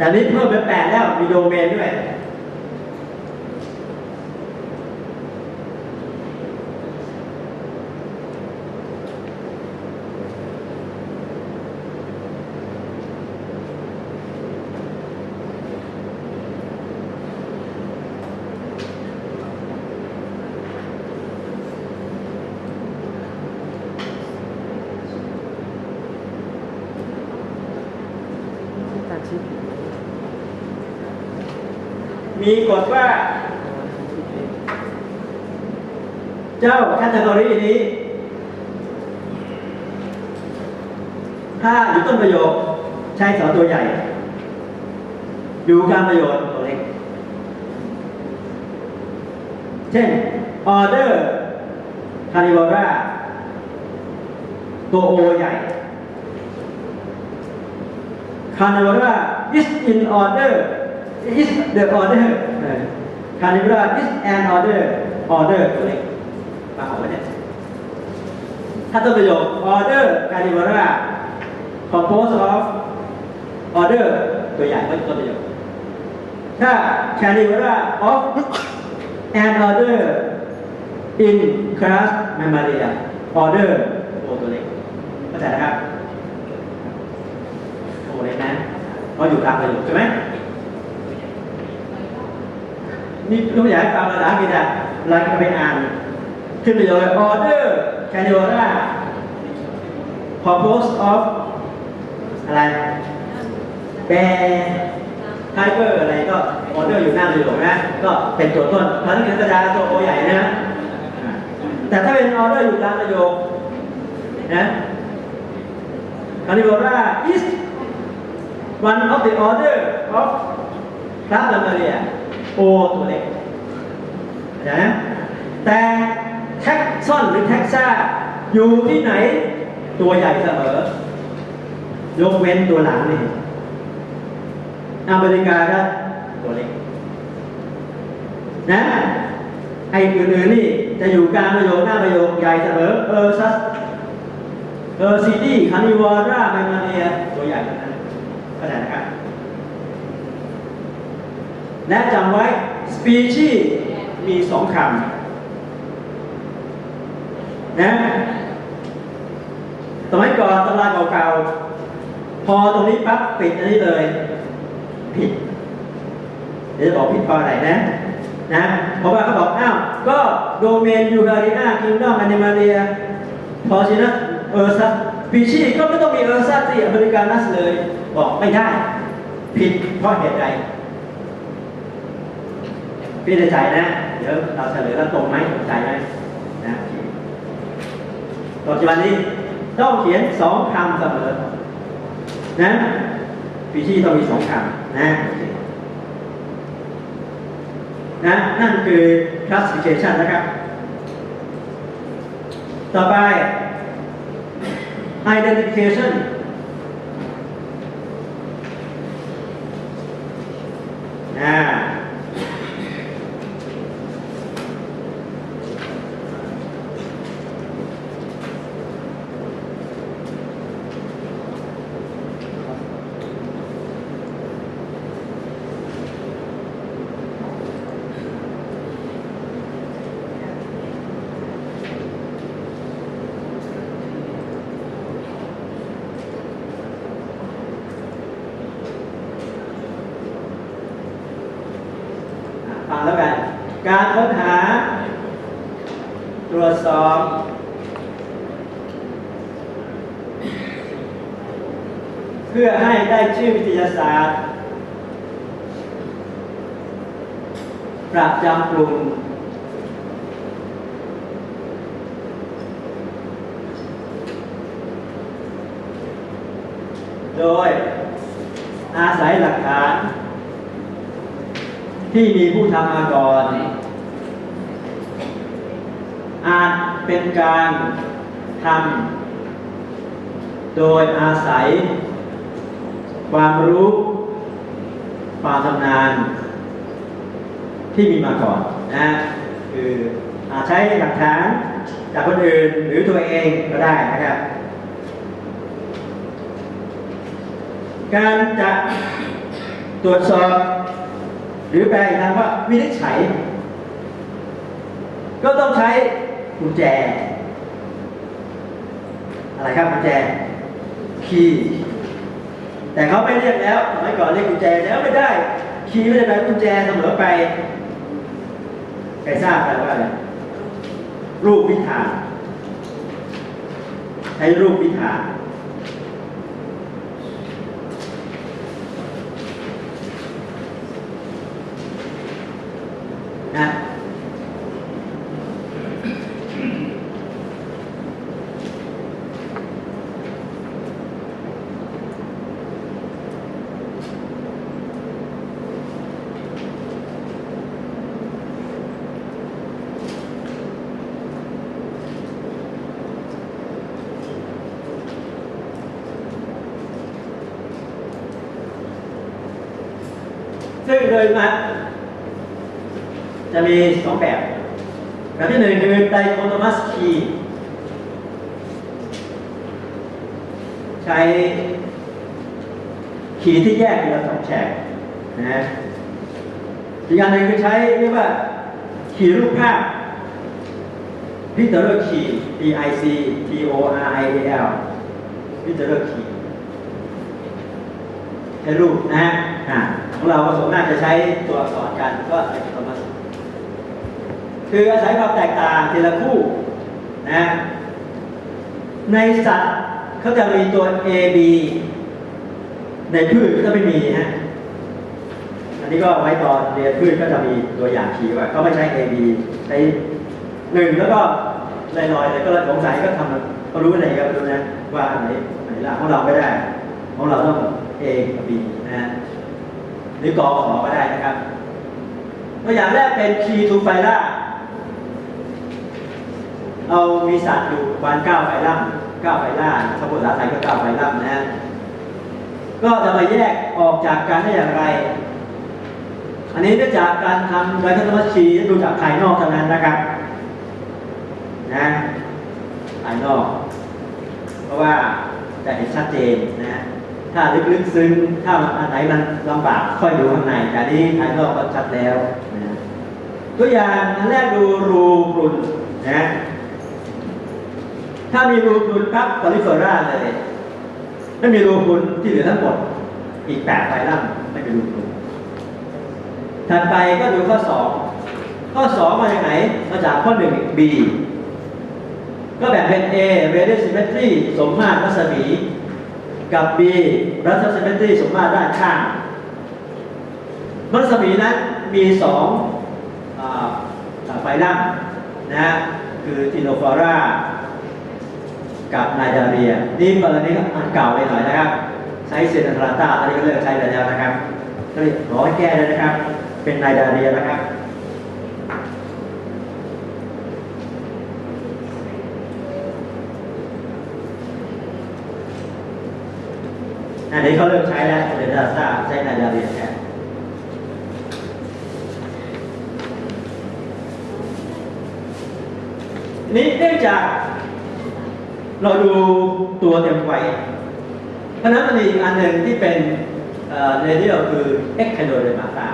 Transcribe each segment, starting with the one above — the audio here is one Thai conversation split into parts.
แต่นี้เพิ่มเป็นแปดแล้วมีโดเมนด้วยตัดชิป มีกฎว่า เจ้าแคตตากรีนี้ ถ้าอยู่ต้นประโยคใช้สอตัวใหญ่ อยู่กลางประโยคตัวเล็ก เช่น order carnivora ตัวโอใหญ่ carnivora is in order is the order เออ carnivora is an order order ตัวเล็กฟังออกไหมเนี่ยถ้าต้นประโยค order carnivora composed of order ตัวใหญ่ก็ต้นประโยคถ้า carnivora of an order in class mammalia order โอตัวเล็กเข้าใจนะครับโอ้เล็กนะเพราะอยู่กลางประโยคใช่ไหม นี่ต้องอยากฟังภาษาอังกฤษอะเราจะไปอ่าน ขึ้นประโยคเลย order carnivora composed of อะไรแบไทเกอร์อะไรก็ order อยู่หน้าประโยคนะ ก็เป็นตัวต้นเพราะฉะนั้นกระดาษตัวโอใหญ่นะ แต่ถ้าเป็น order อยู่กลางประโยคนะ carnivora is one of the order of class mammalia O ตัวเล็กนะแต่แท็กซอนหรือแท็กซ่าอยู่ที่ไหนตัวใหญ่เสมอยกเว้นตัวหลังนี่อเมริกาก็ตัวเล็กนะไอ้อื่นๆนี่จะอยู่กลางประโยคหน้าประโยคใหญ่เสมอเออซัสเออซีดีคานิวาร่าไมมาเนียตัวใหญ่นั้นเข้าใจนะครับ และจำไว้สปีชีมีสองคำนะสมัยก่อนตำราเก่าๆ พอตรงนี้ปั๊บปิดอันนี้เลย ผิด เดี๋ยวจะบอกผิดเพราะอะไรนะ นะ เพราะว่าเขาบอกอ้าว ก็โดเมนยูคาริอาคิงดอมแอนิมาเรียพอสินะเออซัสปีชีก็ไม่ต้องมีเออซัสที่อเมริกานัสเลย บอกไม่ได้ ผิดเพราะเหตุใด พี่ในใจนะ เดี๋ยวเราเฉลยแล้วตรงไหมตรงใจไหมนะปัจจุบันนี้ต้องเขียนสองคำเสมอ นะปีชีต้องมีสองคำนะนะนั่นคือ classification นะครับ ต่อไป identification อ่า ฟังแล้ว การค้นหา ตรวจสอบ เพื่อให้ได้ชื่อวิทยาศาสตร์ ประจำกลุ่มโดยอาศัยหลักฐาน ที่มีผู้ทำมาก่อน อาจเป็นการทำโดยอาศัย ความรู้ความชำนาญที่มีมาก่อนนะคืออาจใช้หลักฐานจากคนอื่นหรือตัวเองก็ได้นะครับ การจะตรวจสอบ หรือแปลอีกคำว่าวินิจฉัย ก็ต้องใช้กุญแจ อะไรครับกุญแจคีย์แต่เขาไม่เรียกแล้วสมัยก่อนเรียกกุญแจแล้วไม่ได้ คีย์ไม่ได้แปลกุญแจเสมอไปใครทราบแปลว่าอะไรรูปวิถาใช้รูปวิถา นนะซึ่งโดยมา จะมีสองแบบแบบที่หนึ่งคือไดโคโตมัสคีใช้ขีที่แยกเป็นละสองแฉกนะฮะอีกอันหนึ่งคือใช้เรียกว่าขีรูปภาพพิเตอร์คี P I C T O R I A L พิเตอร์คีใช้รูปนะฮะของเราก็ส่วนมาจะใช้ตัวอักษรกันก็ไอโทมัสคื คืออาศัยความแตกต่างทีละคู่นะในสัตว์เขาจะมีตัว A B ในพืชก็จะไม่มีฮะอันนี้ก็ไว้ตอนเรียนพืชก็จะมีตัวอย่างชี้ไว่าเขาไม่ใช้ A B ใช้หนึ่งแล้วก็ลอยๆแต่ก็สงสัยก็ทำก็รู้อะไรก็รู้นะว่าอันไหนอันไหนล่ะของเราไม่ได้ ของเราต้อง A กับ B นะฮะหรือกอขอก็ได้นะครับตัวอย่างแรกเป็น key to ไฟล่า เอามีสัตว์อยู่ประมาณเก้าไฟล่ำเก้าไฟล่าถ้าภาษาไทยก็เก้าไฟล่ำนะฮะก็จะมาแยกออกจากกันได้อย่างไร อันนี้เนื่องจากการทำไดคอนมัชีดูจากภายนอกเท่านั้นนะครับนะภายนอก เพราะว่าจะเห็นชัดเจนนะถ้าลึกๆซึ้งถ้าอันไหนมันลำบากค่อยดูข้างในแต่นี้ภายนอกก็ชัดแล้วนะตัวอย่างอันแรกดูรูพรุนนะ ถ้ามีรูพรุนปั๊บคอลิเฟอร่าเลยไม่มีรูพุนที่เหลือทั้งหมด อีกแปดไฟล่ำไม่มีรูพุนถัดไปก็ดูข้อสองข้อสองมาจากไหนมาจากข้อหนึ่ง B ก็แบ่งเป็น A radial symmetry สมมาตรรัศมี กับ B radial symmetry สมมาตรด้านข้างรัศมีนั้นมีสองไฟล่ำนะคือทิโนฟอรา กับไนดาเรียนี่เปิดนี้ก็อันเก่าไปหน่อยนะครับ ใช้เซนทราตาตอนนี้ก็เลิกใช้ไปแล้วนะครับก็เลยขอให้แก้เลยนะครับ เป็นไนดาเรียนะครับอันนี้เขาเลิกใช้แล้วเซนทราต้าใช้ไนดาเรียแทนนี้เนื่องจาก เราดูตัวเต็มวัยเพราะนั้นมันมีอีกอันหนึ่งที่เป็นเรเดียลคือเอ็กไคโดเรมาตา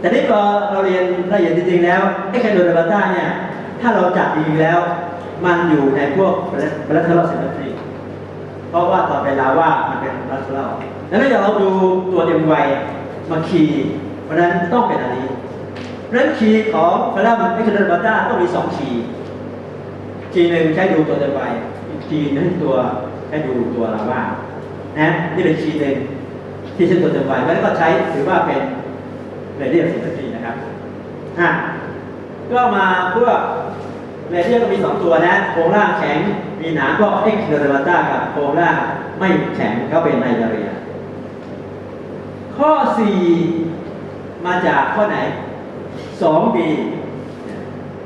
แต่นี่พอเราเรียนละเอียดจริงๆแล้วเอ็กไคโดเรมาตาเนี่ยถ้าเราจับดีแล้ว มันอยู่ในพวกเบลเทอร์เซนทรีเพราะว่าตอนเวลาว่ามันเป็นรัสเซลแล้วถ้าเราดูตัวเต็มวัยมาคีเพราะนั้นต้องเป็นอันนี้เพราะนั้นคีย์ของฟารามันเอ็กซ์เดอร์บัตต้าต้องมีสองคีย์ คีหนึ่งใช้ดูตัวเต็มวัยอีกคีย์หนึงตัวใช้ดูตัวลาว่านะนี่เป็นคีหนึ่งที่ใช้ตัวเต็มวัยแล้วก็ใช้ถือว่าเป็นเรเดียลสิบนาทีนะครับอะก็มาเพวกเรเดียลก็มีสองตัวนะโครงร่างแข็งมีหนาก็เอ็กซ์เดอร์บัตต้ากับโครงร่างไม่แข็งก็เป็นไนจาเรีย ข้อ 4 มาจากข้อไหน 2B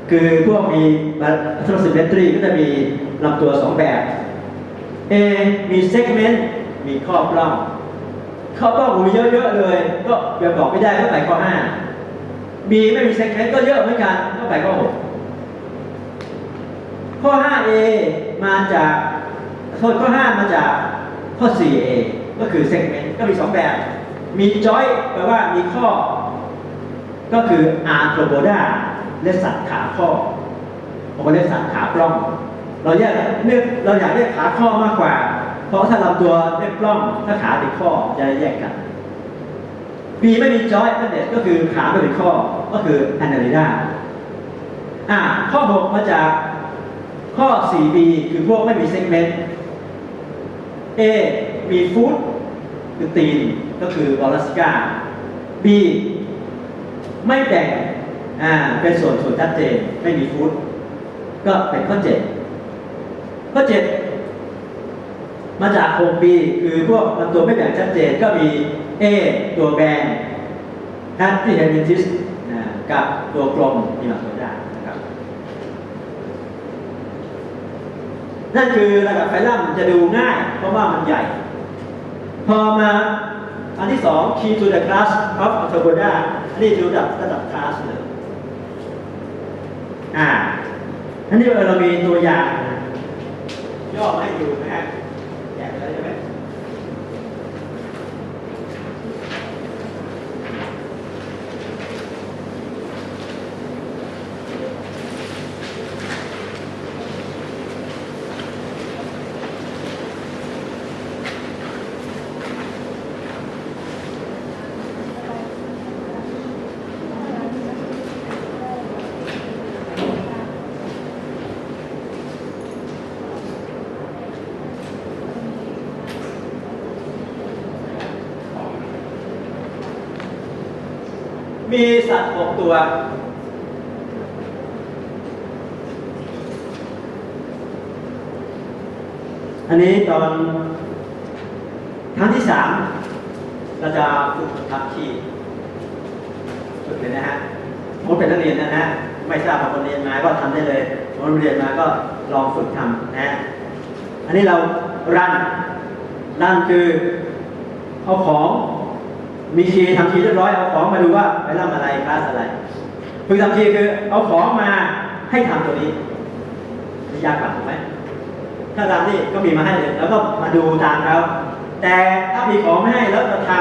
คือพวกมีบัตรซิเมตรีก็จะมีลำตัว2แบบ A มีเซกเมนต์มีข้อปล้องข้อปล้องมีเยอะๆเลย ก็ยังบอกไม่ได้ก็ไปข้อ5 B ไม่มีเซกเมนต์ก็เยอะเหมือนกันก็ไปข้อ6ข้อ 5A มาจากโทษข้อ 5 มาจากข้อ 4A ก็คือเซกเมนต์ก็มี 2 แบบ มีจอยแปลว่ามีข้อ ก็คืออาร์โทรโบดา และสัตว์ขาข้อผมก็เรียกสัตว์ขาปล้อง เราแยกเรียกเราอยากเรียกขาข้อมากกว่า เพราะถ้าลำตัวเรียกปล้อง ถ้าขาเป็นข้อจะแยกกันปีไม่มีจอยนั่นเองก็คือขาไม่เป็นข้อก็คือแอนนาลิดาอ่าข้อ6มาจากข้อ 4b คือพวกไม่มีเซกเมนต์ A มีฟูดคือตีนก็คือวอลลัสกา B ไม่แบ่ง อ่าเป็นส่วนส่วนชัดเจนไม่มีฟูดก็เป็นข้อ7ข้อ7มาจาก 6B คือพวกลำตัวไม่แบ่งชัดเจนก็มี A ตัวแบน h a p p y h e m i t i s กับตัวกลมที่มาตัวได้นะครับนั่นคือระดับไฟลัมจะดูง่าย เพราะว่ามันใหญ่ พอมาอันที่สอง key to the class of a t o b o d a อันนี้คือระดับระดับ class เลย อ่าอันนี้เรามีตัวอย่างย่อมาให้ดูนะครับยกไปแล้วใช่ไหม มีสัตว์หกตัว อันนี้ตอนครั้งที่สามเราจะฝึกขับขี่ฝึกเลยนะฮะผมเป็นนักเรียนนะฮะไม่ทราบว่าคนเรียนมาก็ทำได้เลยคนเรียนมาก็ลองฝึกทำนะฮะอันนี้เรารันรันคือเอาของ มีคีย์ทำคีย์เรียบร้อยเอาของมาดูว่าไปรับอะไรคลาสอะไรฝึกทำคีย์คือเอาของมาให้ทำตัวนี้ไม่ยากกว่าถูกไหมถ้าตามนี่ก็มีมาให้เลยแล้วก็มาดูตามเขาแต่ถ้ามีของไม่ให้แล้วจะท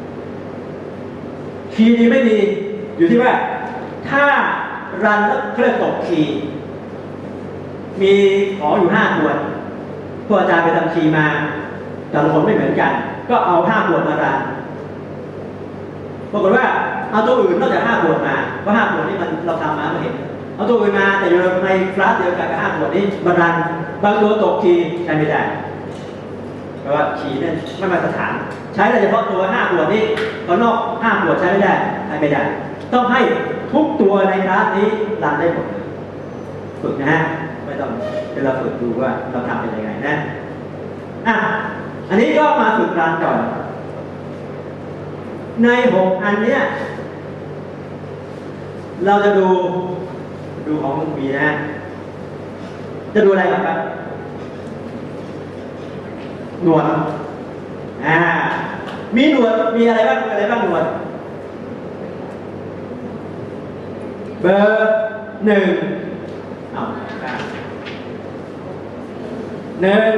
ำคีย์ดีไม่ดีอยู่ที่ว่า ถ้ารันแล้วเคลื่อนตกคีย์มีของอยู่ห้าตัวพวกอาจารย์ไปทำคีย์มาแต่ละคนไม่เหมือนกัน ก็เอาห้าตัวมารัน ปรากฏว่าเอาตัวอื่นนอกจากห้าขวดมาเพราะห้าขวดนี่มันเราทำมาเราเห็น เอาตัวอื่นมาแต่อยู่ในคลาสเดียวกันกับห้าขวดนี้มันรันบางตัวตกคีใช้ไม่ได้แปลว่าคีนั่นไม่มาตรฐาน ใช้แต่เฉพาะตัวห้าขวดนี้ตัวนอกห้าขวดใช้ไม่ได้ใช้ไม่ได้ ต้องให้ทุกตัวในคลาสนี้รันได้หมดเลยฝึกนะฮะไม่ต้องเดี๋ยวเราฝึกดูว่าเราทำเป็นยังไงนะอะอันนี้ก็มาฝึกรันก่อน ในหกอันเนี้ยเราจะดูดูของลุงปีนะ จะดูอะไรครับหนวดอ่ามีหนวดมีอะไรบ้างมีอะไรบ้างหนวด เบอร์หนึ่งเอาหนึ่ง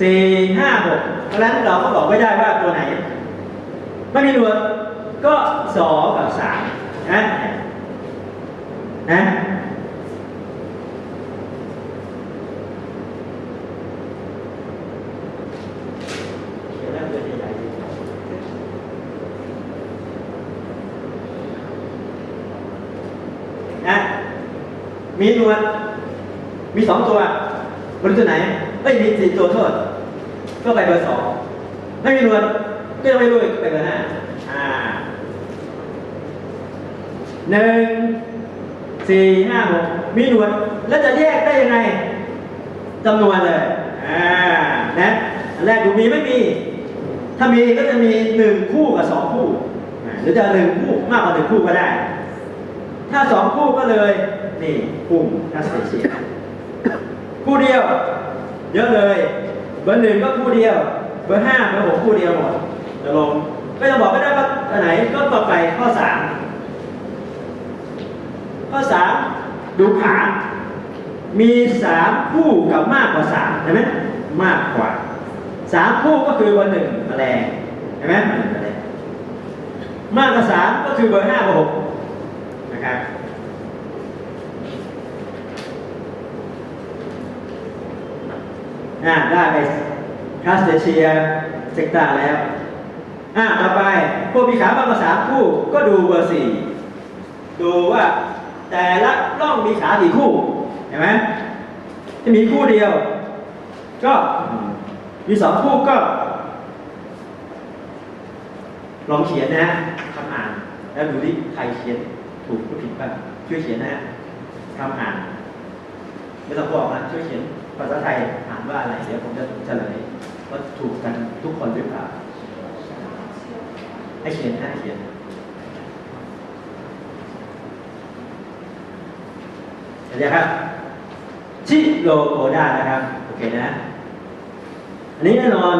สี่ห้าหกเพราะฉะนั้นเราก็บอกไม่ได้ว่าตัวไหน ไม่มีหนวดก็สองกับสามนะนะเขียนแล้วตัวใหญ่ๆนะมีหนวดมีสองตัวบนตัวไหนเอ้ยมีสี่ตัวโทษ ก็ไปเบอร์สองไม่มีหนวด ก็ยังไม่รู้อีกไปเบอร์ห้าอ่าหนึ่งสี่ห้าหกมีหนวดแล้วจะแยกได้ยังไงจำนวนเลยอ่านะอันแรกดูมีไม่มี ถ้ามีก็จะมีหนึ่งคู่กับสองคู่หรือจะหนึ่งคู่มากกว่าหนึ่งคู่ก็ได้ ถ้าสองคู่ก็เลยนี่กลุ่มนัสเซียคู่เดียว เยอะเลย เบอร์หนึ่งก็คู่เดียว เบอร์ห้าเบอร์หกคู่เดียวหมด จะลงก็จะบอกไม่ได้ว่าอันไหนก็ต่อไปข้อสามข้อสามดูขามีสามคู่กับมากกว่าสามใช่ไหมมากกว่าสามคู่ก็คือเบอร์หนึ่งแมลงห็นไหมมันอะไรมากกว่าสามก็คือเบอร์ห้าเบอร์หกนะครับอ่าได้ไปคาสเตเชียเซกตาแล้ว อ่าต่อไปพวกมีขามากกว่าสามคู่ก็ดูเบอร์สี่ดูว่าแต่ละร่องมีขากี่คู่เห็นไหมจะมีคู่เดียว ก็มีสองคู่ก็ ลองเขียนนะฮะคำอ่าน แล้วดูดิใครเขียนถูกหรือผิดบ้างช่วยเขียนนะฮะคำอ่านไม่ต้องบอกนะช่วยเขียนภาษาไทยอ่านว่าอะไรเดี๋ยวผมจะเฉลยว่าถูกกันทุกคนหรือเปล่า ให้เขียนให้เขียนเห็นไหมครับ ชิโลโกดานะครับ โอเคนะ อันนี้แน่นอน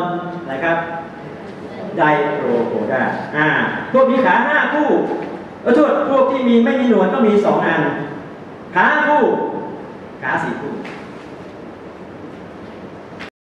นะครับ ไดโรโกดาอ่า พวกมีขาห้าคู่เออโทษพวกที่มีไม่มีหนวดก็มีสองอัน ขาห้าคู่ ขาสี่คู่